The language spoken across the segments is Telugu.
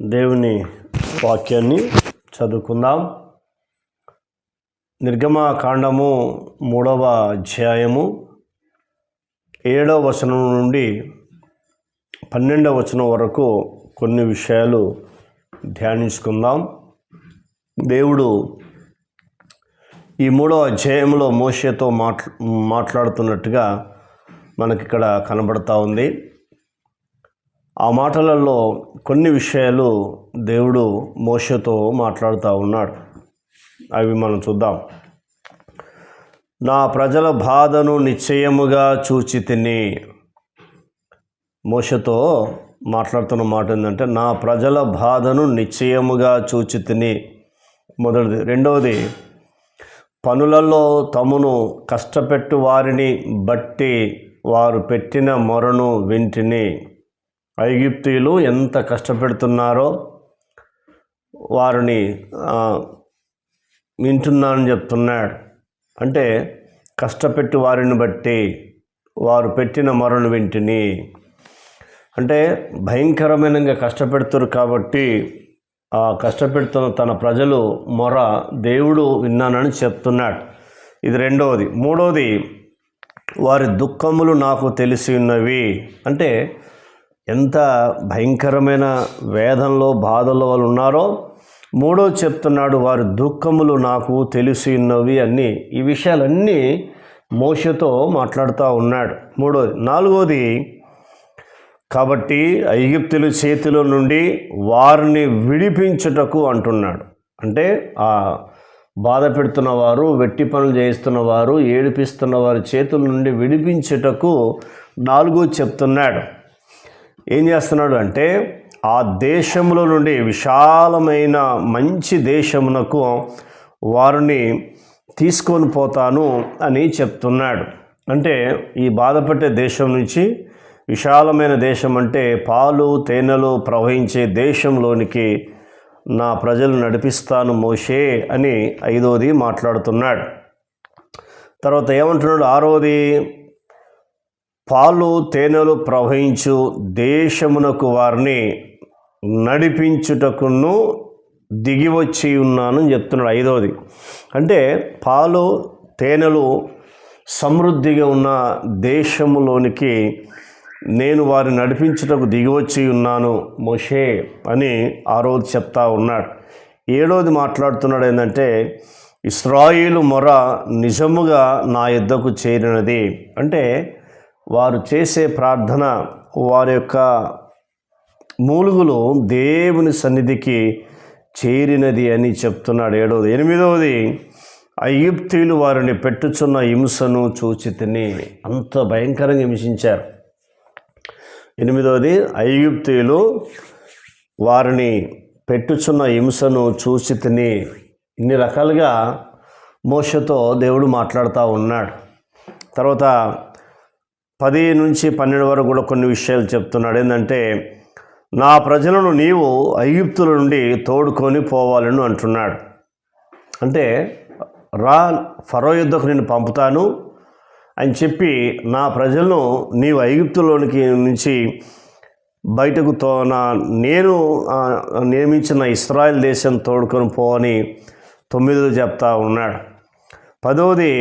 దేవుని వాక్యాన్ని చదువుకుందాం. నిర్గమకాండము మూడవ అధ్యాయము ఏడవ వచనం నుండి పన్నెండవ వచనం వరకు కొన్ని విషయాలు ధ్యానించుకుందాం. దేవుడు ఈ మూడవ అధ్యాయంలో మోషేతో మాట్లా మాట్లాడుతున్నట్టుగా మనకిక్కడ కనబడతా ఉంది. ఆ మాటలలో కొన్ని విషయాలు దేవుడు మోషతో మాట్లాడుతూ ఉన్నాడు. అవి మనం చూద్దాం. నా ప్రజల బాధను నిశ్చయముగా చూచి తిని మోషతో మాట్లాడుతున్న మాట ఏంటంటే నా ప్రజల బాధను నిశ్చయముగా చూచి తిని. మొదటిది. రెండవది పనులలో తమను కష్టపెట్టు వారిని బట్టి వారు పెట్టిన మొరను వింటిని. ఐగిప్తీయులు ఎంత కష్టపెడుతున్నారో వారిని మించున్నానని చెప్తున్నాడు. అంటే కష్టపెట్టి వారిని బట్టి వారు పెట్టిన మొరను వింటిని. అంటే భయంకరమైన కష్టపెడుతున్నారు కాబట్టి ఆ కష్టపెడుతున్న తన ప్రజలు మొర దేవుడు విన్నానని చెప్తున్నాడు. ఇది రెండవది. మూడవది వారి దుఃఖములు నాకు తెలిసి ఉన్నవి అంటే ఎంత భయంకరమైన వేదంలో బాధల్లో వాళ్ళు ఉన్నారో మూడో చెప్తున్నాడు వారి దుఃఖములు నాకు తెలిసి ఉన్నవి అన్నీ. ఈ విషయాలన్నీ మోషతో మాట్లాడుతూ ఉన్నాడు. మూడోది. నాలుగోది కాబట్టి ఐగుప్తుల చేతిలో నుండి వారిని విడిపించుటకు అంటున్నాడు. అంటే ఆ బాధ పెడుతున్న వారు వెట్టి పనులు చేయిస్తున్న వారు ఏడిపిస్తున్న వారి చేతుల నుండి విడిపించుటకు నాలుగో చెప్తున్నాడు. ఏం చేస్తున్నాడు అంటే ఆ దేశంలో నుండి విశాలమైన మంచి దేశమునకు వారిని తీసుకొని పోతాను అని చెప్తున్నాడు. అంటే ఈ బాధపడే దేశం నుంచి విశాలమైన దేశం అంటే పాలు తేనెలు ప్రవహించే దేశంలోనికి నా ప్రజలు నడిపిస్తాను మోషే అని ఐదోది మాట్లాడుతున్నాడు. తర్వాత ఏమంటున్నాడు? ఆరోది పాలు తేనెలు ప్రవహించు దేశమునకు వారిని నడిపించుటకును దిగి వచ్చి ఉన్నాను చెప్తున్నాడు ఐదవది. అంటే పాలు తేనెలు సమృద్ధిగా ఉన్న దేశములోనికి నేను వారిని నడిపించుటకు దిగివచ్చి ఉన్నాను మోషే అని ఆ రోజు చెప్తా ఉన్నాడు. ఏడోది మాట్లాడుతున్నాడు ఏంటంటే ఇస్రాయిలు మొర నిజముగా నా యుద్ధకు చేరినది. అంటే వారు చేసే ప్రార్థన వారి యొక్క మూలుగులు దేవుని సన్నిధికి చేరినది అని చెప్తున్నాడు. ఏడవది ఎనిమిదవది ఐగుప్తీయులు వారిని పెట్టుచున్న హింసను చూచి తిని అంత భయంకరంగా హింసించారు. ఎనిమిదవది ఐగుప్తీయులు వారిని పెట్టుచున్న హింసను చూసి తిని ఇన్ని రకాలుగా మోసతో దేవుడు మాట్లాడుతూ ఉన్నాడు. తర్వాత పది నుంచి పన్నెండు వరకు కూడా కొన్ని విషయాలు చెప్తున్నాడు. ఏంటంటే నా ప్రజలను నీవు ఐగుప్తుల నుండి తోడుకొని పోవాలని అంటున్నాడు. అంటే రా ఫరో యుద్ధకు నేను పంపుతాను అని చెప్పి నా ప్రజలను నీవు ఐగుప్తులోనికి నుంచి బయటకు తో నా నేను నియమించిన ఇస్రాయల్ దేశం తోడుకొని పోవని తొమ్మిదో చెప్తా ఉన్నాడు. పదవది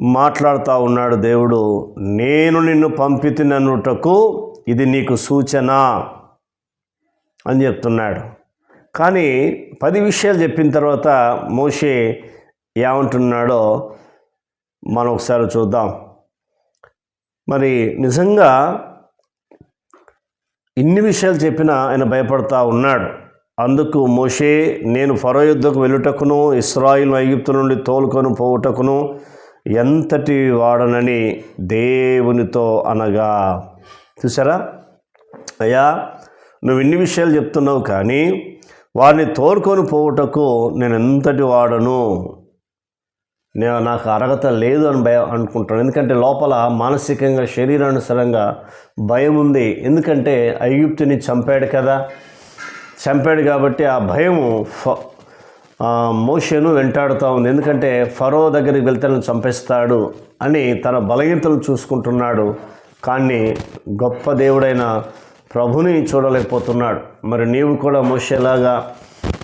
మాట్లాడుతూ ఉన్నాడు దేవుడు నేను నిన్ను పంపితిననుటకు ఇది నీకు సూచన అని చెప్తున్నాడు. కానీ పది విషయాలు చెప్పిన తర్వాత మోషే ఏమంటున్నాడో మనం ఒకసారి చూద్దాం. మరి నిజంగా ఇన్ని విషయాలు చెప్పినా ఆయన భయపడతా ఉన్నాడు. అందుకు మోషే నేను ఫరో యుద్ధకు వెళ్ళుటకును ఇస్రాయిల్ ఐగుప్తు నుండి తోలుకొని పోవుటకును ఎంతటి వాడనని దేవునితో అనగా. చూసారా అయ్యా నువ్వు ఇన్ని విషయాలు చెప్తున్నావు కానీ వారిని తోడుకొని పోవుటకు నేను ఎంతటి వాడను? నేను నాకు అర్హత లేదు అని భయం అనుకుంటాను ఎందుకంటే లోపల మానసికంగా శరీరానుసరంగా భయం ఉంది. ఎందుకంటే ఐగుప్తుని చంపాడు కదా. చంపాడు కాబట్టి ఆ భయము ఫ మోషేను వెంటాడుతూ ఉంది. ఎందుకంటే ఫరో దగ్గరికి వెళ్తే చంపేస్తాడు అని తన బలహీనతలు చూసుకుంటున్నాడు. కానీ గొప్ప దేవుడైన ప్రభుని చూడలేకపోతున్నాడు. మరి నీవు కూడా మోసేలాగా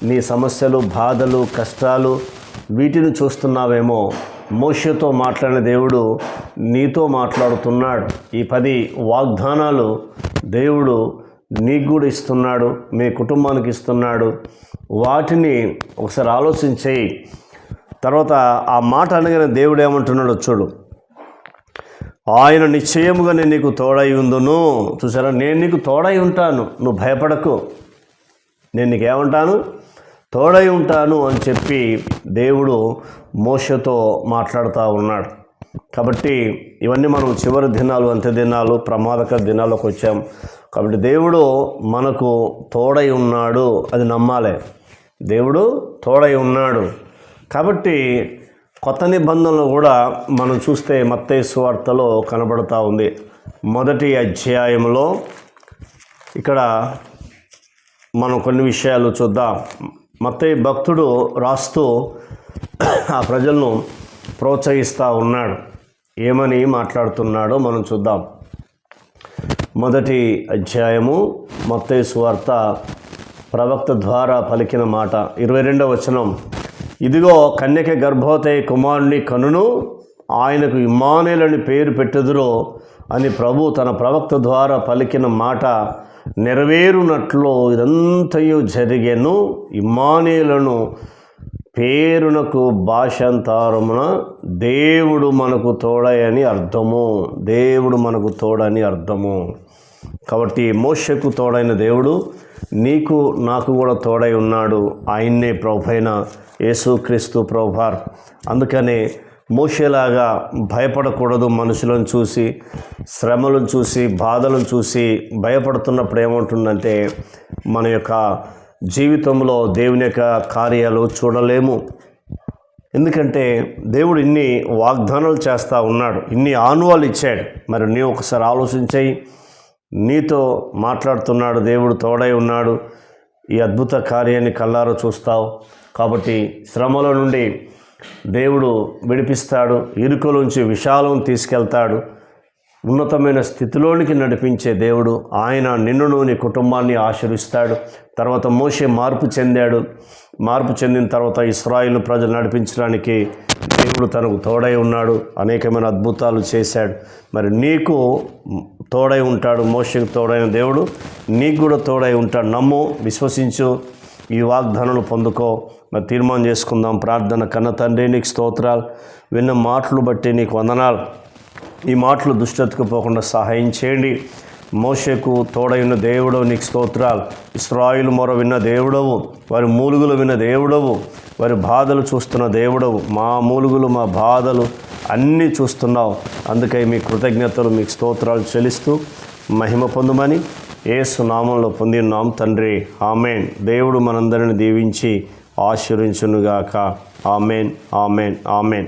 నీ సమస్యలు బాధలు కష్టాలు వీటిని చూస్తున్నావేమో? మోషతో మాట్లాడిన దేవుడు నీతో మాట్లాడుతున్నాడు. ఈ పది వాగ్దానాలు దేవుడు నీకు కూడా ఇస్తున్నాడు మీ కుటుంబానికి ఇస్తున్నాడు. వాటిని ఒకసారి ఆలోచించేయి. తర్వాత ఆ మాట అనగానే దేవుడు ఏమంటున్నాడో చూడు. ఆయన నిశ్చయముగా నేను నీకు తోడై ఉందును. చూసారా? నేను నీకు తోడై ఉంటాను. నువ్వు భయపడకు. నేను నీకేమంటాను తోడై ఉంటాను అని చెప్పి దేవుడు మోసతో మాట్లాడుతూ ఉన్నాడు. కాబట్టి ఇవన్నీ మనం చివరి దినాలు అంత్య దినాలు ప్రమాదక దినాలకు వచ్చాం. కాబట్టి దేవుడు మనకు తోడై ఉన్నాడు. అది నమ్మాలి. దేవుడు తోడై ఉన్నాడు. కాబట్టి కొత్త నిబంధనలు కూడా మనం చూస్తే మత్తయి సువార్తలో కనబడుతూ ఉంది. మొదటి అధ్యాయంలో ఇక్కడ మనం కొన్ని విషయాలు చూద్దాం. మత్తయ్య భక్తుడు రాస్తూ ఆ ప్రజలను ప్రోత్సహిస్తూ ఉన్నాడు. ఏమని మాట్లాడుతున్నాడో మనం చూద్దాం. మొదటి అధ్యాయము మత్తేసు వార్త ప్రవక్త ద్వారా పలికిన మాట. ఇరవై రెండవ వచనం. ఇదిగో కన్యక గర్భవతయ కుమారుని కనును ఆయనకు ఇమ్మానేలని పేరు పెట్టుదురో అని ప్రభు తన ప్రవక్త ద్వారా పలికిన మాట నెరవేరునట్లు ఇదంతయు జరిగెను. ఇమ్మానేలను పేరునకు భాషాంతరమున దేవుడు మనకు తోడని అర్థము. దేవుడు మనకు తోడని అర్థము. కాబట్టి మోషకు తోడైన దేవుడు నీకు నాకు కూడా తోడై ఉన్నాడు. ఆయన్నే ప్రభైన యేసుక్రీస్తు ప్రభువార్. అందుకనే మోషేలాగా భయపడకూడదు మనుషులను చూసి శ్రమలను చూసి బాధలను చూసి భయపడుతున్నప్పుడు ఏమంటుందంటే మన యొక్క జీవితంలో దేవుని యొక్క కార్యాలు చూడలేము. ఎందుకంటే దేవుడు ఇన్ని వాగ్దానాలు చేస్తూ ఉన్నాడు ఇన్ని ఆనువాలు ఇచ్చాడు. మరి నీవు ఒకసారి ఆలోచించాయి. నీతో మాట్లాడుతున్నాడు దేవుడు తోడై ఉన్నాడు. ఈ అద్భుత కార్యాన్ని కల్లారో చూస్తావు. కాబట్టి శ్రమల నుండి దేవుడు విడిపిస్తాడు ఇరుకలోంచి విశాలం తీసుకెళ్తాడు. ఉన్నతమైన స్థితిలోనికి నడిపించే దేవుడు ఆయన నిన్నును నీ కుటుంబాన్ని ఆశీర్విస్తాడు. తర్వాత మోసే మార్పు చెందాడు. మార్పు చెందిన తర్వాత ఇస్రాయిల్ ప్రజలు నడిపించడానికి దేవుడు తనకు తోడై ఉన్నాడు. అనేకమైన అద్భుతాలు చేశాడు. మరి నీకు తోడై ఉంటాడు మోసకు తోడైన దేవుడు. నీకు కూడా తోడై ఉంటాడు. నమ్ము విశ్వసించు. ఈ వాగ్దానాలు పొందుకో. మరి తీర్మానం చేసుకుందాం. ప్రార్థన కన్న తండ్రి నీకు స్తోత్రాలు. విన్న మాటలు బట్టి నీకు వందనాలు. ఈ మాటలు దుష్టతకు పోకుండా సహాయం చేయండి. మోషకు తోడైన దేవుడు నీకు స్తోత్రాలు. ఇస్రాయిల్ మొర విన్న దేవుడవు వారి మూలుగులు విన్న దేవుడవు వారి బాధలు చూస్తున్న దేవుడవు. మా మూలుగులు మా బాధలు అన్నీ చూస్తున్నావు. అందుకే మీ కృతజ్ఞతలు మీకు స్తోత్రాలు చెల్లిస్తూ మహిమ పొందమని ఏసు నామంలో పొందినాం తండ్రి. ఆమెన్. దేవుడు మనందరిని దీవించి ఆశీర్వించునుగాక. ఆమెన్. ఆమెన్. ఆమెన్.